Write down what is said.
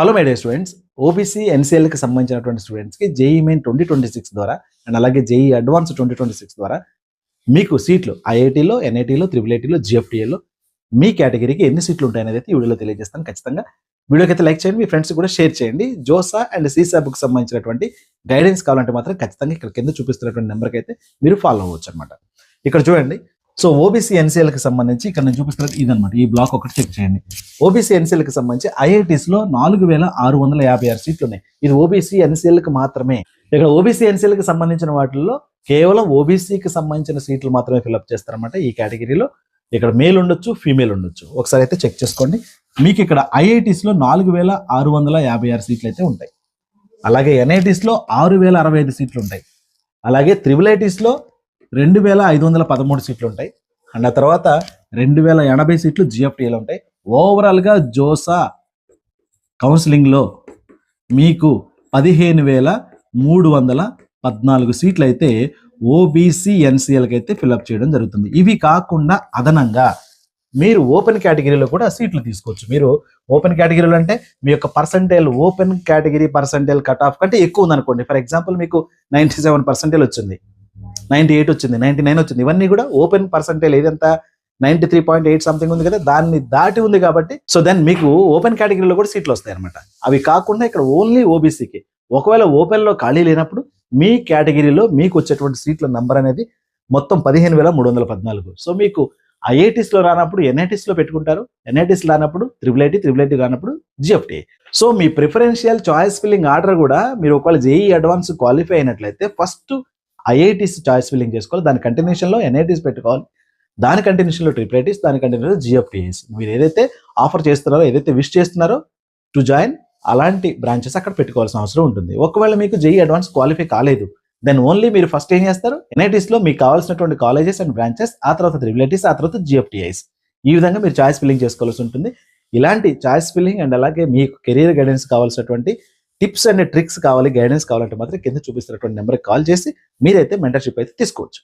Hello my dear students OBC ఎన్సీఎల్కి సంబంధించినటువంటి స్టూడెంట్స్కి JEE main twenty twenty six ద్వారా and అలాగే JEE advance twenty twenty six ద్వారా మీకు సీట్లు ఐఐటీలో ఎన్ఐటీలో త్రిబుల్ ఐటీలో జిఎఫ్టీఏలో మీ కేటగిరీకి ఎన్ని సీట్లు ఉంటాయనేది అయితే ఈ వీడియోలో తెలియజేస్తాను ఖచ్చితంగా. వీడియోకి అయితే లైక్ చేయండి మీ ఫ్రెండ్స్ కూడా షేర్ చేయండి. జోసా అండ్ సీసాబుక్ సంబంధించినటువంటి గైడెన్స్ కావాలంటే మాత్రం ఖచ్చితంగా ఇక్కడ కింద చూపిస్తున్నటువంటి నెంబర్కి అయితే మీరు ఫాలో అవ్వచ్చు అనమాట ఇక్కడ చూడండి సో ఓబీసీ ఎన్సీఎల్కి సంబంధించి ఇక్కడ నేను చూపిస్తున్నది ఇదనమాట ఈ బ్లాక్ ఒకటి చెక్ చేయండి. ఓబీసీ ఎన్సీఎల్కి సంబంధించి ఐఐటీస్లో నాలుగు వేల ఆరు వందల యాభై ఆరు సీట్లు ఉన్నాయి. ఇది ఓబీసీ ఎన్సీఎల్కి మాత్రమే. ఇక్కడ ఓబీసీ ఎన్సీఎల్కి సంబంధించిన వాటిల్లో కేవలం ఓబీసీకి సంబంధించిన సీట్లు మాత్రమే ఫిల్అప్ చేస్తారన్నమాట ఈ కేటగిరీలో. ఇక్కడ మేల్ ఉండొచ్చు ఫీమేల్ ఉండొచ్చు. ఒకసారి అయితే చెక్ చేసుకోండి. మీకు ఇక్కడ ఐఐటీస్లో నాలుగు వేల ఆరు వందల యాభై ఆరు సీట్లు అయితే ఉంటాయి. అలాగే ఎన్ఐటీస్లో ఆరు వేల అరవై ఐదు సీట్లు ఉంటాయి. అలాగే త్రిబుల్ ఐటీస్లో రెండు వేల ఐదు వందల పదమూడు సీట్లు ఉంటాయి. అండ్ ఆ తర్వాత రెండు వేల ఎనభై సీట్లు జిఎఫ్టీలో ఉంటాయి. ఓవరాల్గా జోసా కౌన్సిలింగ్లో మీకు పదిహేను వేల మూడు వందల పద్నాలుగు సీట్లు అయితే ఓబీసీ ఎన్సీఎల్కి అయితే ఫిల్అప్ చేయడం జరుగుతుంది. ఇవి కాకుండా అదనంగా మీరు ఓపెన్ కేటగిరీలో కూడా సీట్లు తీసుకోవచ్చు. మీరు ఓపెన్ కేటగిరీలో అంటే మీ యొక్క percentage open category percentage cut off కంటే ఎక్కువ ఉందనుకోండి. ఫర్ ఎగ్జాంపుల్ మీకు నైంటీ సెవెన్ పర్సెంటేజ్ వచ్చింది. నైంటీ ఎయిట్ వచ్చింది నైంటీ నైన్ వచ్చింది. ఇవన్నీ కూడా open percentage ఏదంతా ninety three point eight something ఉంది కదా దాన్ని దాటి ఉంది కాబట్టి. సో దెన్ మీకు ఓపెన్ కేటగిరీలో కూడా సీట్లు వస్తాయి అనమాట అవి కాకుండా ఇక్కడ ఓన్లీ ఓబీసీకి. ఒకవేళ ఓపెన్లో ఖాళీ లేనప్పుడు మీ కేటగిరీలో మీకు వచ్చేటువంటి సీట్ల నంబర్ అనేది మొత్తం పదిహేను వేల మూడు వందల పద్నాలుగు. సో మీకు ఐఐటీస్లో రానప్పుడు ఎన్ఐటీస్లో పెట్టుకుంటారు. ఎన్ఐటీస్ రానప్పుడు త్రిబుల్ ఐటీ త్రిబుల్ ఐటీ రానప్పుడు జిఎఫ్టీ సో మీ ప్రిఫరెన్షియల్ చాయిస్ ఫిల్లింగ్ ఆర్డర్ కూడా మీరు ఒకవేళ జేఈ అడ్వాన్స్ క్వాలిఫై అయినట్లయితే ఫస్ట్ ఐఐటీస్ చాయిస్ ఫిల్లింగ్ చేసుకోవాలి. దాని కంటిన్యూషన్లో ఎన్ఐటీస్ పెట్టుకోవాలి. దాని కంటిన్యూషన్లో ట్రిపుల్ ఐటీస్ దాని కంటిన్యూషన్లో జిఎఫ్టీఎస్ మీరు ఏదైతే ఆఫర్ చేస్తున్నారో ఏదైతే విష్ చేస్తున్నారో టు జాయిన్ అలాంటి బ్రాంచెస్ అక్కడ పెట్టుకోవాల్సిన అవసరం ఉంటుంది. ఒకవేళ మీకు జేఈ అడ్వాన్స్ క్వాలిఫై కాలేదు దెన్ ఓన్లీ మీరు ఫస్ట్ ఏం చేస్తారు? ఎన్ఐటీస్లో మీకు కావాల్సినటువంటి కాలేజెస్ అండ్ బ్రాంచెస్ ఆ తర్వాత త్రిబులైటీస్ ఆ తర్వాత జిఎఫ్టీఐస్ ఈ విధంగా మీరు చాయిస్ ఫిల్లింగ్ చేసుకోవాల్సి ఉంటుంది. ఇలాంటి చాయిస్ ఫిల్లింగ్ అండ్ అలాగే మీకు కెరీర్ గైడెన్స్ కావాల్సినటువంటి టిప్స్ అండ్ ట్రిక్స్ కావాలి గైడెన్స్ కావాలంటే మాత్రం కింద చూపిస్తున్నటువంటి నెంబర్కి కాల్ చేసి మీరైతే మెంటర్షిప్ అయితే తీసుకోవచ్చు.